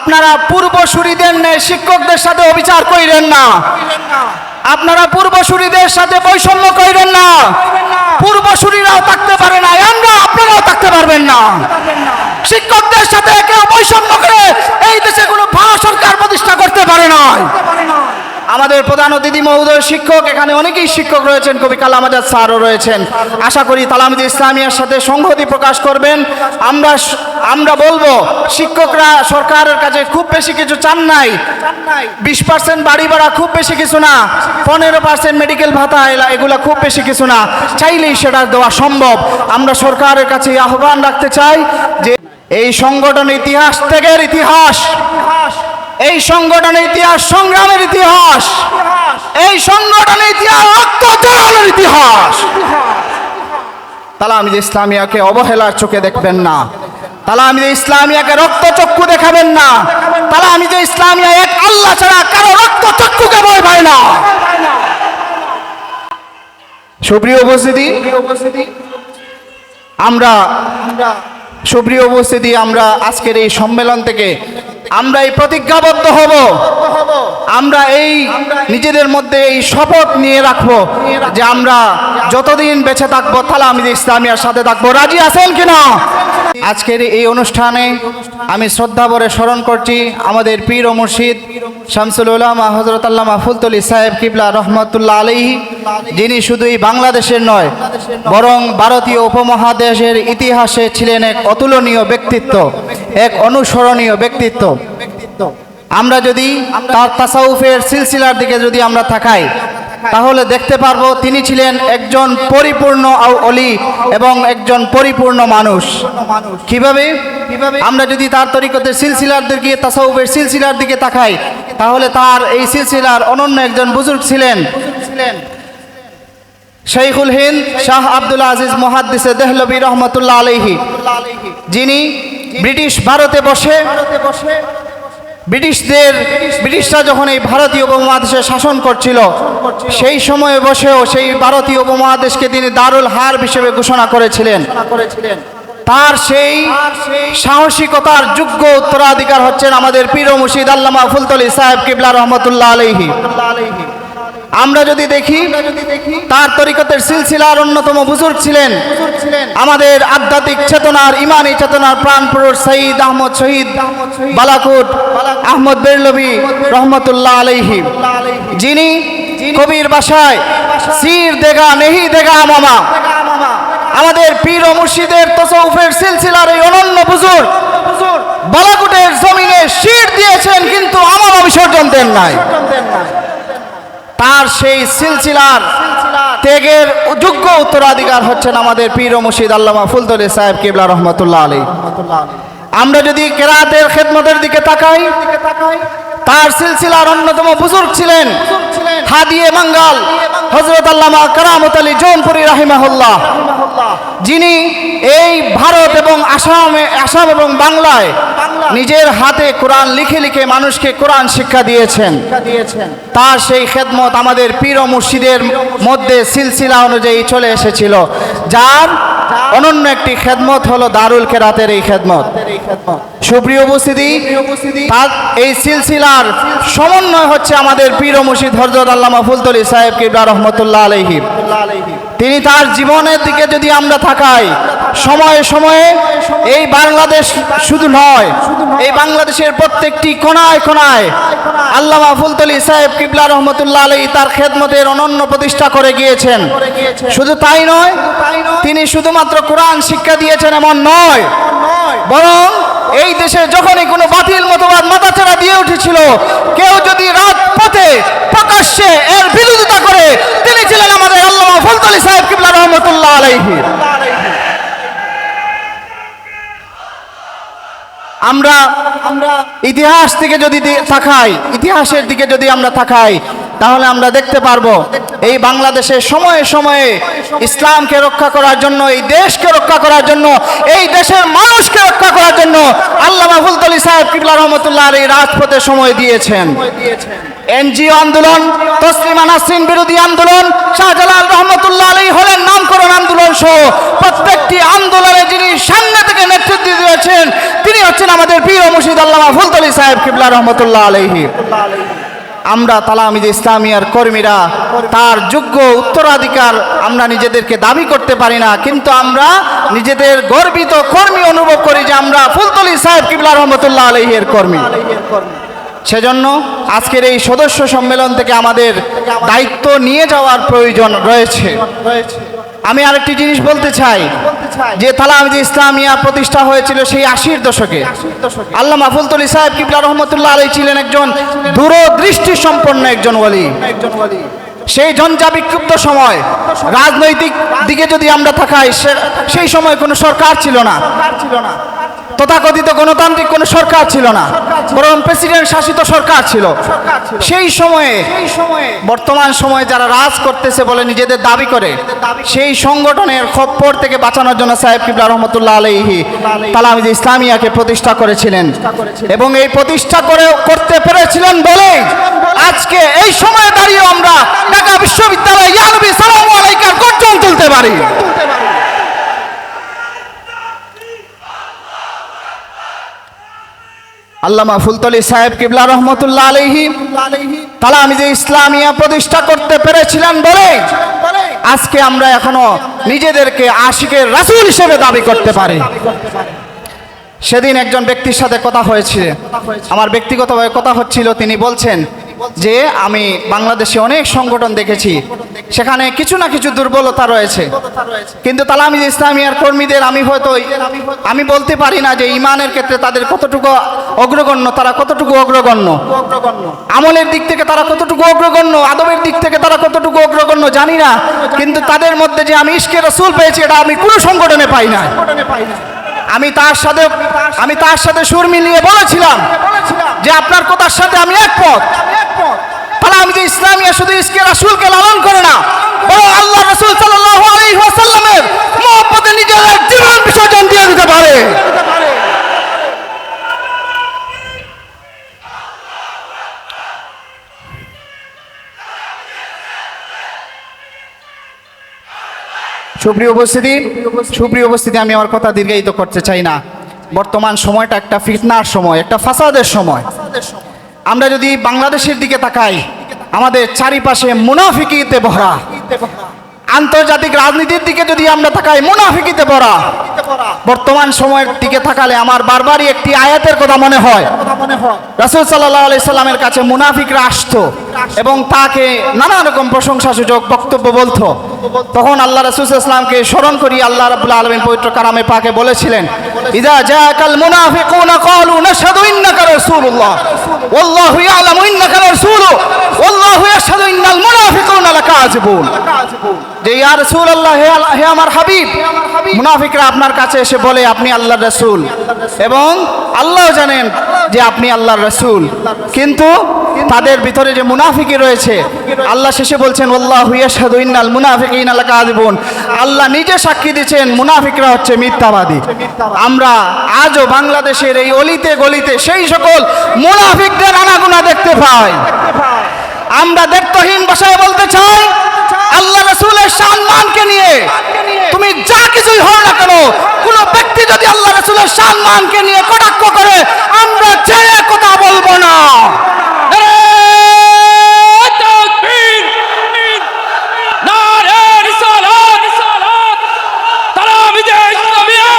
আপনারা পূর্বসূরিদের ন্যায় শিক্ষকদের সাথে অবিচার করিলেন না। আপনারা পূর্বসূরিদের সাথে বৈষম্য করিলেন না। পূর্বসূরিরাও থাকতে পারে না, আমরা আপনারাও থাকতে পারবেন না। শিক্ষকদের সাথে একে বৈষম্য করে এই দেশে কোনো ভালো সরকার প্রতিষ্ঠা করতে পারে না আমাদের প্রধান অতিথি মহোদয় শিক্ষক, এখানে অনেকেই শিক্ষক রয়েছেন, কবি কালাম আজাদ স্যারও রয়েছেন। আশা করি তালামিদ ইসলামিয়ার সাথে সংহতি প্রকাশ করবেন। আমরা আমরা বলব, শিক্ষকরা সরকারের কাছে খুব বেশি কিছু চান নাই। বিশ পার্সেন্ট বাড়ি ভাড়া খুব বেশি কিছু না। পনেরো পার্সেন্ট মেডিকেল ভাতা এলা- এগুলা খুব বেশি কিছু না। চাইলেই সেটা দেওয়া সম্ভব। আমরা সরকারের কাছে আহ্বান রাখতে চাই যে এই সংগঠন ইতিহাস থেকে ইতিহাস। এই সংগঠনের ইতিহাস সংগ্রামের ইতিহাস। এই সংগঠনের ইতিহাস জড়ানোর ইতিহাস। তালামিদ ইসলামিয়াকে অবহেলার চোখে দেখবেন না। তালামিদ ইসলামিয়াকে রক্ত চক্ষু দেখাবেন না। তালামিদ ইসলামিয়া এক আল্লাহ ছাড়া কারও রক্ত চক্ষুকে ভয় পায় না। সুপ্রিয় উপস্থিতি আমরা সুপ্রিয় উপস্থিতি, আমরা আজকের এই সম্মেলন থেকে আমরা এই প্রতিজ্ঞাবদ্ধ হব। আমরা এই নিজেদের মধ্যে এই শপথ নিয়ে রাখব যে আমরা যতদিন বেঁচে থাকব তাহলে আমি ইসলামিয়ার সাথে থাকব। রাজি আছেন কিনা? আজকের এই অনুষ্ঠানে আমি শ্রদ্ধা ভরে স্মরণ করছি আমাদের পীর ও মুর্শিদ শামসুল উলামা হজরত আল্লাহ মাহফুলতলি সাহেব কিবলা রহমতুল্লাহ আলহি যিনি শুধুই বাংলাদেশের নয়, বরং ভারতীয় উপমহাদেশের ইতিহাসে ছিলেন এক অতুলনীয় ব্যক্তিত্ব, এক অনুসরণীয় ব্যক্তিত্ব। আমরা যদি তার তাসাউফের সিলসিলার দিকে যদি আমরা তাকাই তাহলে দেখতে পারব তিনি ছিলেন একজন পরিপূর্ণ অলি এবং একজন পরিপূর্ণ মানুষ। কীভাবে? আমরা যদি তার তরিকতের সিলসিলার দিকে তাসাউফের সিলসিলার দিকে তাকাই তাহলে তার এই সিলসিলার অনন্য একজন বুজুর্গ ছিলেন। শেখুল হিন্দ শাহ আব্দুল আজিজ মহাদ্দিসে দেহলবী রহমতুল্লাহ আলহি যিনি ব্রিটিশ ভারতে বসে ব্রিটিশদের, ব্রিটিশরা যখন এই ভারতীয় উপমহাদেশে শাসন করছিল, সেই সময়ে বসেও সেই ভারতীয় উপমহাদেশকে তিনি দারুল হার হিসেবে ঘোষণা করেছিলেন। তার সেই সাহসিকতার যোগ্য উত্তরাধিকার হচ্ছেন আমাদের পীর মুর্শিদ আল্লামা ফুলতলি সাহেব কিবলা রহমতুল্লাহ আলহি আমরা যদি দেখি তার তরিকতের সিলসিলার অন্যতম বুজুর্গ ছিলেন। আমাদের আধ্যাত্মিক চেতনার ইমানি চেতনার প্রাণ পুরুষ শহীদ আহমদ শহীদ বালাকুট আহমদ বেরলবি রহমতুল্লাহ আলাইহি। যিনি কবির বাসায় সির দেগা নেহি দেগা মামা। আমাদের পীর ও মুর্শিদের তসৌফের সিলসিলার এই অনন্য বুজুর্গ বালাকুটের জমিনে শির দিয়েছেন কিন্তু আমার বিসর্জন দেন নাই। তার সেই সিলসিলার ত্যাগের যোগ্য উত্তরাধিকার হচ্ছেন আমাদের পীর মুর্শিদ আল্লামা ফুলতলি সাহেব কিবলা রহমতুল্লাহ আলী আমরা যদি কেরাতের খেদমতের দিকে তাকাই, তার সিলসিলার অন্যতম বুজুর্গ ছিলেন হাদিয়ে মাঙ্গাল হজরত আল্লামা কারামত আলী জৌনপুরি রাহিমাহুল্লাহ। যিনি এই ভারত এবং আসামে আসাম এবং বাংলায় নিজের হাতে কোরআন লিখে লিখে মানুষকে কোরআন শিক্ষা দিয়েছেন। তার সেই খেদমত আমাদের পীর ও মুর্শিদের মধ্যে সিলসিলা অনুযায়ী চলে এসেছিল। যার অনন্য একটি খেদমত হলো দারুল কেরাতের এই খেদমত। সুপ্রিয় উপস্থিতি তার এই সিলসিলার সমন্বয় হচ্ছে আমাদের পীর ও মুর্শিদ হজরত আল্লামা ফুলতলি সাহেব কিবলা রহমতুল্লাহ আলহি তিনি তার জীবনের দিকে যদি আমরা থাকাই সময়ে সময়ে এই বাংলাদেশ শুধু নয়, এই বাংলাদেশের প্রত্যেকটি কোনায় কোনায় আল্লামা ফুলতলি সাহেব কিবলা রহমতুল্লাহ আলী তার খেদমতের অনন্য প্রতিষ্ঠা করে গিয়েছেন। শুধু তাই নয়, তিনি শুধুমাত্র কোরআন শিক্ষা দিয়েছেন এমন নয়, বরং এই দেশে যখনই কোনো বাতিল মতবাদ মাথাচাড়া দিয়ে উঠেছিল, কেউ যদি রাত পথে প্রকাশ্যে এর বিরোধিতা করে, তিনি ছিলেন আমাদের আল্লামা ফুলতলি সাহেব কিবলা রহমতুল্লাহ আলাইহি আমরা ইতিহাস থেকে যদি তাকাই ইতিহাসের দিকে যদি আমরা তাকাই তাহলে আমরা দেখতে পারব এই বাংলাদেশে সময়ে সময়ে ইসলামকে রক্ষা করার জন্য, এই দেশকে রক্ষা করার জন্য, এই দেশের মানুষকে রক্ষা করার জন্য আল্লাহ মাহফুলতলি সাহেব কিবলা রহমতুল্লাহ এই রাজপথে সময় দিয়েছেন। এনজিও আন্দোলন, তসলিমা নাসরিন বিরোধী আন্দোলন, শাহজালাল রহমতুল্লাহ আলী হলেন নামকরণ আন্দোলন সহ প্রত্যেকটি আন্দোলনে যিনি সামনে থেকে নেতৃত্ব দিয়েছেন, তিনি হচ্ছেন আমাদের প্রিয় মুর্শিদ আল্লামা ফুলতলি সাহেব কিবলা রহমতুল্লাহ আলহী আমরা তালামিদ ইসলামিয়ার কর্মীরা, তার যোগ্য উত্তরাধিকার আমরা নিজেদেরকে দাবি করতে পারি না, কিন্তু আমরা নিজেদের গর্বিত কর্মী অনুভব করি যে আমরা ফুলতলি সাহেব কিবলা রহমতুল্লাহ আলহের কর্মী। সেজন্য আজকের এই সদস্য সম্মেলন থেকে আমাদের দায়িত্ব নিয়ে যাওয়ার প্রয়োজন রয়েছে। আমি আরেকটি জিনিস বলতে চাই যে তালামিদ ইসলামিয়া প্রতিষ্ঠা হয়েছিল সেই আশির দশকে। আল্লাহ মাহফুলতলি সাহেব কিবলা রহমতুল্লাহ আলী ছিলেন একজন দূরদৃষ্টি সম্পন্ন একজন ওয়ালি। সেই ঝঞ্ঝা বিক্ষুব্ধ সময় রাজনৈতিক দিকে যদি আমরা থাকাই সেই সময় কোনো সরকার ছিল না। তথাকথিত গণতান্ত্রিক কোনো সরকার ছিল না। বরং প্রেসিডেন্ট শাসিত সরকার ছিল। সেই সময়ে, বর্তমান সময়ে যারা রাজ করতেছে বলে নিজেদের দাবি করে, সেই সংগঠনের খপ্পর থেকে বাঁচানোর জন্য সাহেব কিবলা রহমতুল্লাহ আলহি তালামিদ ইসলামিয়াকে প্রতিষ্ঠা করেছিলেন এবং এই প্রতিষ্ঠা করে করতে পেরেছিলেন বলে আজকে এই সময়ে দাঁড়িয়ে আমরা ঢাকা বিশ্ববিদ্যালয় ইয়ানবী সালাম আলাইকার গর্জন তুলতে পারি। আল্লামা ফুলতলি সাহেব কিবলা রহমতুল্লাহ আলহি যে ইসলামিয়া প্রতিষ্ঠা করতে পেরেছিলেন বলে আজকে আমরা এখনও নিজেদেরকে আশিকের রাসুল হিসেবে দাবি করতে পারি। সেদিন একজন ব্যক্তির সাথে কথা হয়েছে। আমার ব্যক্তিগতভাবে কথা হচ্ছিল, তিনি বলছেন যে আমি বাংলাদেশে অনেক সংগঠন দেখেছি, সেখানে কিছু না কিছু দুর্বলতা রয়েছে। কিন্তু তালামিজ ইসলামিয়ার কর্মীদের আমি হয়তো আমি বলতে পারি না যে ইমানের ক্ষেত্রে তাদের কতটুকু অগ্রগণ্য, তারা কতটুকু অগ্রগণ্য। আমলের দিক থেকে তারা কতটুকু অগ্রগণ্য, আদবের দিক থেকে তারা কতটুকু অগ্রগণ্য জানি না, কিন্তু তাদের মধ্যে যে আমি ইস্কের রসুল পেয়েছি, এটা আমি কোনো সংগঠনে পাই না আমি তার সাথে, আমি তার সাথে সুর মিলিয়ে বলেছিলাম যে আপনার কথার সাথে আমি একমত। তাহলে আমি যে ইসলামিয়া শুধু ইসকে রাসূলকে লালন করে না, বরং আল্লাহ রাসূল সাল্লাল্লাহু আলাইহি ওয়াসাল্লামের মহব্বতে নিজেদের জীবন বিসর্জন দিয়ে দিতে পারে। সুপ্রিয় উপস্থিতি সুপ্রিয় উপস্থিতি, আমি আমার কথা দীর্ঘায়িত করতে চাই না। বর্তমান সময়টা একটা ফিটনার সময়, একটা ফাসাদের সময়। আমরা যদি বাংলাদেশের দিকে তাকাই, আমাদের চারিপাশে মুনাফিকিতে ভরা। আন্তর্জাতিক রাজনীতির দিকে যদি আমরা তাকাই, মুনাফিকিতে ভরা। বর্তমান সময়ের দিকে তাকালে আমার বারবারই একটি আয়াতের কথা মনে হয়। রাসুল সাল্লাহ আলি সাল্লামের কাছে মুনাফিকরা আসতো এবং তাকে নানা রকম প্রশংসা সূচক বক্তব্য বলতো। তখন আল্লাহ রাসুল ইসলামকে স্মরণ করি আল্লাহ রাবুল্লাহ আলমিন পবিত্র কারামে পাকে বলেছিলেন, ইদা জাকাল মুনাফিকুনা ওয়াল্লাহু يعلم انك رسول والله يشهد ان المنافقون لكاذبون যে ইয়া হে আল্লাহ- হে আমার হাবিব। মুনাফিকরা আপনার কাছে এসে বলে, আপনি আল্লাহর রাসূল। এবং আল্লাহ জানেন যে আপনি আল্লাহর রাসূল। কিন্তু তাদের ভিতরে যে মুনাফিকি রয়েছে, আল্লাহ শেষে বলছেন আল্লাহু ইয়াশহাদু ইন্নাল মুনাফিকিনা লাকাযিবুন। আল্লাহ নিজে সাক্ষী দিচ্ছেন, মুনাফিকরা হচ্ছে মিথ্যাবাদী। আমরা আজও বাংলাদেশের এই অলিতে গলিতে সেই সকল মুনাফিকদের আনাগুনা দেখতে পাই। আমরা দেখতহীন ভাষায় বলতে চাই, আল্লাহ রসুলের সম্মানকে নিয়ে। তুমি যা কিছুই হও না কেন, কোন ব্যক্তি যদি আল্লাহ রসুলের সম্মানকে নিয়ে কটাক্ষ করে, আমরা যে কথা বলব না তাকবীর নারে রিসালাত তালামিজে ইসলামিয়া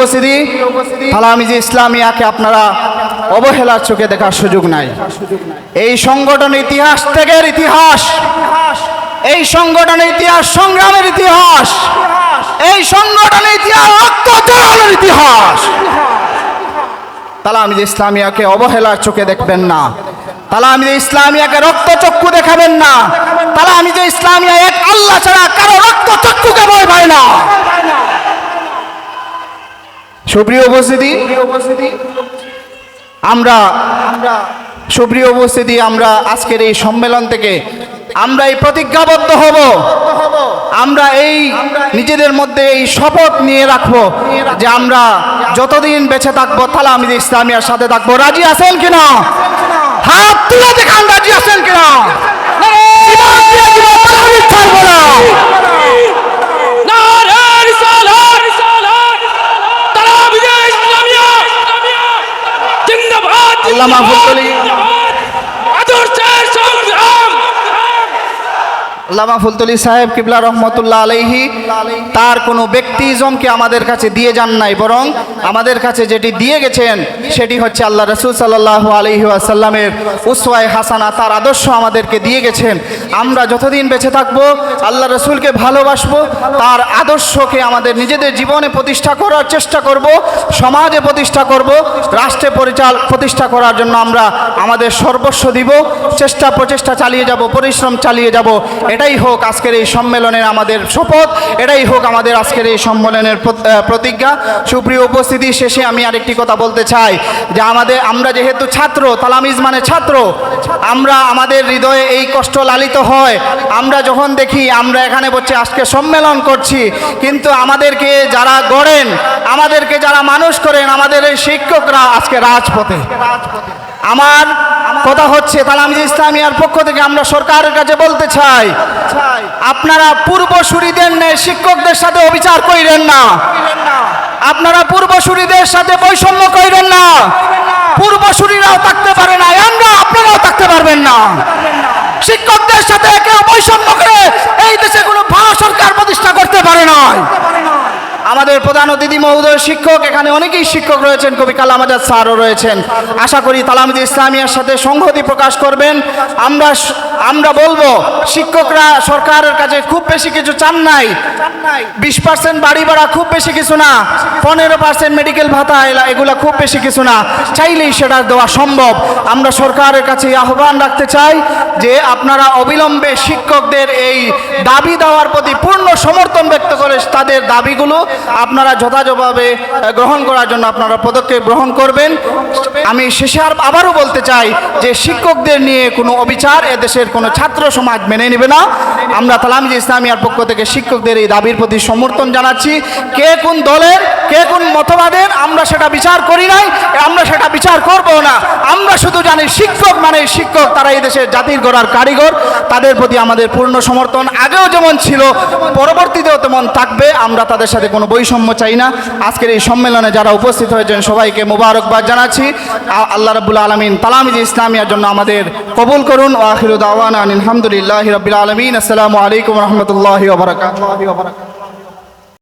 উপস্থিতি? তালামিজি ইসলামিয়াকে আপনারা অবহেলার চোখে দেখার সুযোগ নাই। এই সংগঠন ইতিহাস থেকে ইতিহাস। এই সংগঠনের ইতিহাস সংগ্রামের ইতিহাস। এই সংগঠনের ইতিহাস জড়ানোর ইতিহাস। তালামিজ ইসলামিয়াকে অবহেলার চোখে দেখবেন না। তালামিজ ইসলামিয়াকে রক্ত চক্ষু দেখাবেন না। তালামিজ ইসলামিয়া এক আল্লাহ ছাড়া কারও রক্ত চক্ষুকে ভয় পায় না। সুপ্রিয় উপস্থিতি আমরা সুপ্রিয় উপস্থিতি আমরা আজকের এই সম্মেলন থেকে আমরা এই প্রতিজ্ঞাবদ্ধ হব। আমরা এই নিজেদের মধ্যে এই শপথ নিয়ে রাখব যে আমরা যতদিন বেঁচে থাকব তাহলে আমি ইসলামিয়ার সাথে থাকব। রাজি আছেন কিনা? হাত তুলে দেখান রাজি আছেন কিনা? জীবন দিয়ে দিব, ছাড়বো না। জিন্দাবাদ আল্লামা আল্লামা ফুলতলি সাহেব কিবলা রহমতুল্লাহ আলাইহি, তার কোনো ব্যক্তিজমকে আমাদের কাছে দিয়ে যান নাই, বরং আমাদের কাছে যেটি দিয়ে গেছেন, সেটি হচ্ছে আল্লাহ রসুল সাল্লাহ আলহি আসাল্লামের উসওয়াই হাসানা, তার আদর্শ আমাদেরকে দিয়ে গেছেন। আমরা যতদিন বেঁচে থাকব, আল্লাহ রসুলকে ভালোবাসবো, তার আদর্শকে আমাদের নিজেদের জীবনে প্রতিষ্ঠা করার চেষ্টা করব, সমাজে প্রতিষ্ঠা করব, রাষ্ট্রে পরিচাল, প্রতিষ্ঠা করার জন্য আমরা আমাদের সর্বস্ব দিব চেষ্টা প্রচেষ্টা চালিয়ে যাব, পরিশ্রম চালিয়ে যাব এটাই হোক আজকের এই সম্মেলনের আমাদের শপথ এটাই হোক আমাদের আজকের এই সম্মেলনের প্রতিজ্ঞা। সুপ্রিয় উপস্থিতি শেষে আমি আরেকটি কথা বলতে চাই, যে আমাদের, আমরা যেহেতু ছাত্র, তালামিজ মানে ছাত্র, আমরা আমাদের হৃদয়ে এই কষ্ট লালিত হয়। আমরা যখন দেখি, আমরা এখানে বসে আজকে সম্মেলন করছি, কিন্তু আমাদেরকে যারা গড়েন, আমাদেরকে যারা মানুষ করেন, আমাদের এই শিক্ষকরা আজকে রাজপথে। আমার কথা হচ্ছে, তাহলে আমি ইসলামিয়ার পক্ষ থেকে আমরা সরকারের কাছে বলতে চাই, আপনারা পূর্বসূরিদের ন্যায় শিক্ষকদের সাথে অবিচার কইরেন না। আপনারা পূর্বসূরিদের সাথে বৈষম্য কইরেন না। পূর্বসূরিরাও থাকতে পারে না, আমরা আপনারাও থাকতে পারবেন না। শিক্ষকদের সাথে কেউ বৈষম্য করে এই দেশে কোনো ভালো সরকার প্রতিষ্ঠা করতে পারে না আমাদের প্রধান অতিথি মহোদয় শিক্ষক, এখানে অনেকেই শিক্ষক রয়েছেন, কবি কালাম আজাদ স্যারও রয়েছেন। আশা করি তালামিদ ইসলামিয়ার সাথে সংহতি প্রকাশ করবেন। আমরা আমরা বলব, শিক্ষকরা সরকারের কাছে খুব বেশি কিছু চান নাই। বিশ পার্সেন্ট বাড়ি ভাড়া খুব বেশি কিছু না। পনেরো পার্সেন্ট মেডিকেল ভাতা, এলা- এগুলা খুব বেশি কিছু না। চাইলেই সেটা দেওয়া সম্ভব। আমরা সরকারের কাছে আহ্বান রাখতে চাই যে আপনারা অবিলম্বে শিক্ষকদের এই দাবি দেওয়ার প্রতি পূর্ণ সমর্থন ব্যক্ত করে তাদের দাবিগুলো আপনারা যথাযথভাবে গ্রহণ করার জন্য আপনারা পদক্ষেপ গ্রহণ করবেন। আমি শেষে আর আবারও বলতে চাই যে শিক্ষকদের নিয়ে কোনো অবিচার এদেশের কোনো ছাত্র সমাজ মেনে নেবে না। আমরা তালামিজ ইসলামিয়ার পক্ষ থেকে শিক্ষকদের এই দাবির প্রতি সমর্থন জানাচ্ছি। কে কোন দলের, কে কোন মতবাদের, আমরা সেটা বিচার করি নাই, আমরা সেটা বিচার করব না। আমরা শুধু জানি শিক্ষক মানে শিক্ষক, তারা এই দেশের জাতির গড়ার কারিগর। তাদের প্রতি আমাদের পূর্ণ সমর্থন আগেও যেমন ছিল পরবর্তীতেও তেমন থাকবে, আমরা তাদের সাথে কোনো বৈষম্য চাই না। আজকের এই সম্মেলনে যারা উপস্থিত হয়েছেন, সবাইকে মোবারকবাদ জানাচ্ছি। আল্লাহ রবুল আলমিন তালামিজ ইসলামিয়ার জন্য আমাদের কবুল করুন। ও আখিরুদ আওয়ান আলহামদুলিল্লাহ রবিল আলমিন। আসসালামু আলাইকুম রহমতুল্লাহ